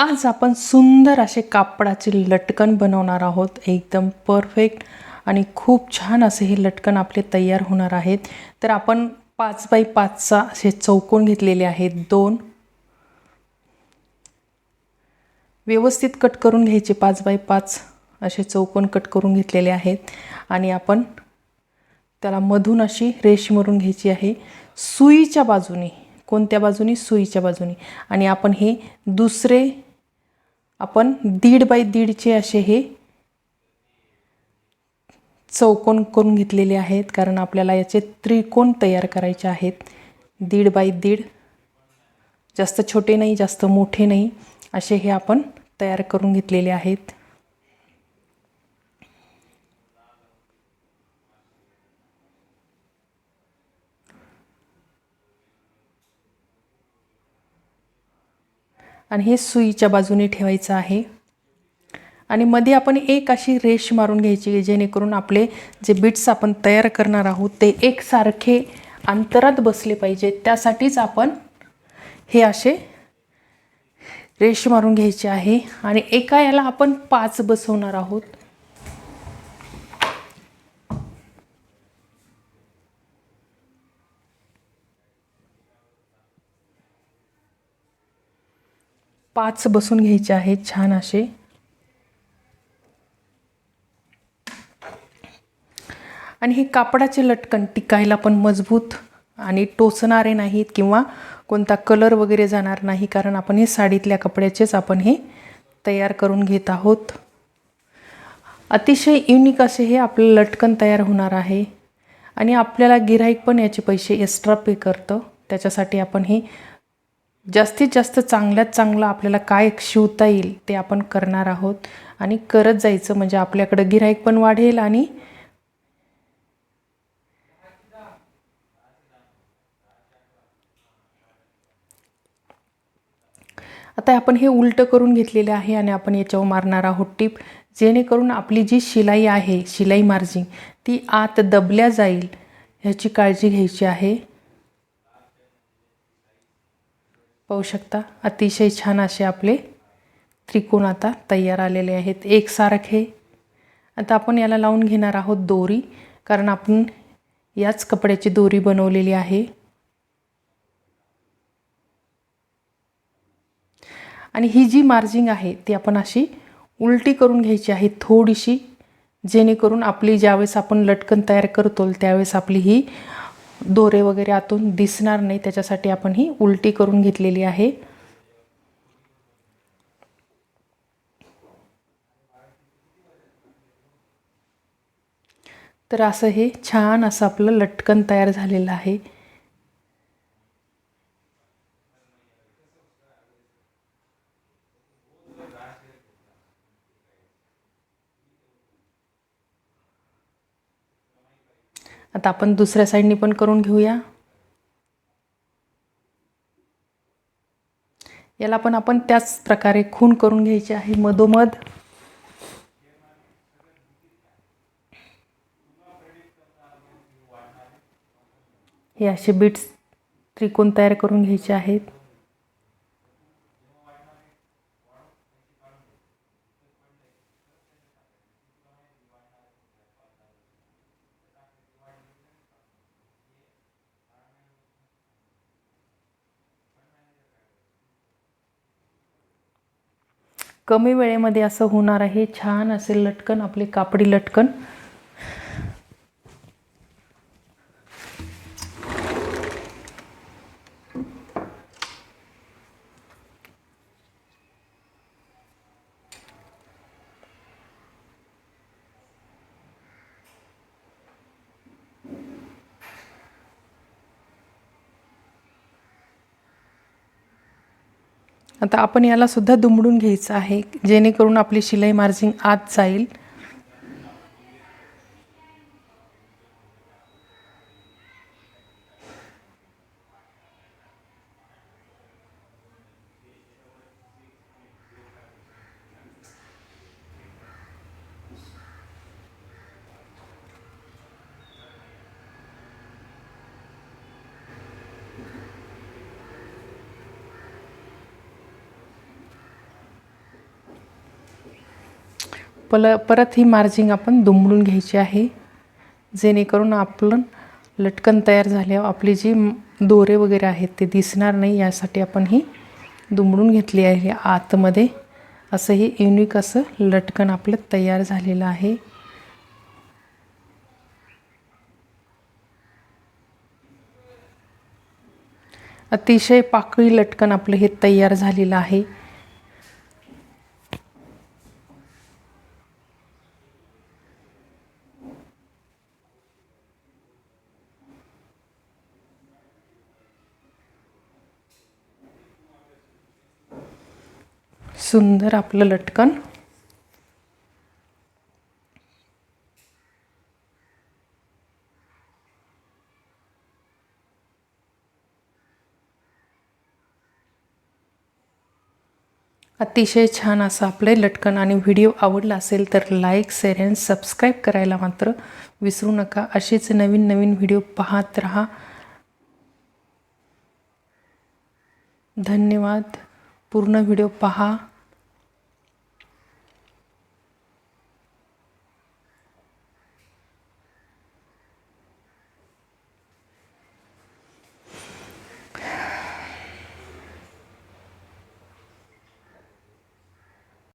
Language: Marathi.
आज आपण सुंदर असे कापडाचे लटकन बनवणार आहोत. एकदम परफेक्ट आणि खूप छान असे हे लटकन आपले तयार होणार आहेत. तर आपण पाच बाय पाचचा असे चौकोन घेतलेले आहेत. दोन. व्यवस्थित कट करून घ्यायचे पाच बाय पाच असे चौकोन कट करून घेतलेले आहेत. आणि आपण त्याला मधून अशी रेश मरून घ्यायची आहे. सुईच्या बाजूने कोणत्या बाजूने? सुईच्या बाजूने. आणि आपण हे दुसरे आपण दीड बाय दीडचे असे हे चौकोन करून घेतलेले आहेत कारण आपल्याला याचे त्रिकोण तयार करायचे आहेत. दीड बाय दीड जास्त छोटे नाही जास्त मोठे नाही असे हे आपण तयार करून घेतलेले आहेत. आणि हे सुईच्या बाजूने ठेवायचं आहे. आणि मध्ये आपण एक अशी रेश मारून घ्यायची जेणेकरून आपले जे बिट्स आपण तयार करणार आहोत ते एकसारखे अंतरात बसले पाहिजे. त्यासाठीच आपण हे असे रेश मारून घ्यायचे आहे. आणि एका याला आपण पाच बसवणार आहोत. पाच बसून घ्यायचे आहेत छान असे. आणि हे कापडाचे लटकन टिकायला पण मजबूत आणि टोचणारे नाहीत किंवा कोणता कलर वगैरे जाणार नाही कारण आपण हे साडीतल्या कपड्याचेच आपण हे तयार करून घेत आहोत. अतिशय युनिक असे हे आपलं लटकन तयार होणार आहे. आणि आपल्याला गिराईक पण याचे पैसे एक्स्ट्रा पे करतं. त्याच्यासाठी आपण हे जास्तीत जास्त चांगल्यात चांगलं आपल्याला काय शिवता येईल ते आपण करणार आहोत. आणि करत जायचं म्हणजे आपल्याकडं गिराईक पण वाढेल आणि आता आपण हे उलटं करून घेतलेले आहे आणि आपण याच्यावर मारणार आहोत टीप. जेणेकरून आपली जी शिलाई आहे शिलाई मार्जिंग ती आत दबल्या जाईल. ह्याची काळजी घ्यायची आहे. पाहू शकता. अतिशय छान असे आपले त्रिकोण आता तयार आलेले आहेत. एकसारखे आता आपण याला लावून घेणार आहोत दोरी कारण आपण याच कपड्याची दोरी बनवलेली आहे. आणि ही जी मार्जिंग आहे ती आपण अशी उलटी करून घ्यायची आहे थोडीशी जेणेकरून आपली ज्यावेळेस आपण लटकन तयार करतो त्यावेळेस आपली ही दोरे वगैरे आतून दिसणार नाही त्याच्यासाठी आपण ही उलटी करून घेतलेली आहे. तर असं हे छान असं आपलं लटकन तयार झालेलं आहे. आता आपण दुसऱ्या साईडनी पण करून घेऊया. याला पण आपण त्याच प्रकारे खून करून घ्यायचे आहे मधोमध. हे असे बीट्स त्रिकोण तयार करून घ्यायचे आहेत. कमी वेळेमध्ये असं होणार आहे. छान असे लटकन आपले कापडी लटकन. आता आपण याला सुद्धा दुमडून घ्यायचं आहे जेणेकरून आपली शिलाई मार्जिंग आत जाईल. पल परत ही मार्जिंग आपण दुमडून घ्यायची आहे. जेणेकरून आपलं लटकन तयार झाल्यावर आपली जी दोरे वगैरे आहेत ते दिसणार नाही यासाठी आपण ही दुमडून घेतली आहे आतमध्ये. असं हे युनिक असं लटकन आपलं तयार झालेलं आहे. अतिशय पाकळी लटकन आपलं हे तयार झालेलं आहे. सुंदर आपलं लटकन. अतिशय छान असं आपलं लटकन आणि व्हिडिओ आवडला असेल तर लाईक शेअर अँड सबस्क्राईब करायला मात्र विसरू नका. असेच नवीन नवीन व्हिडिओ पाहत राहा. धन्यवाद. पूर्ण व्हिडिओ पहा.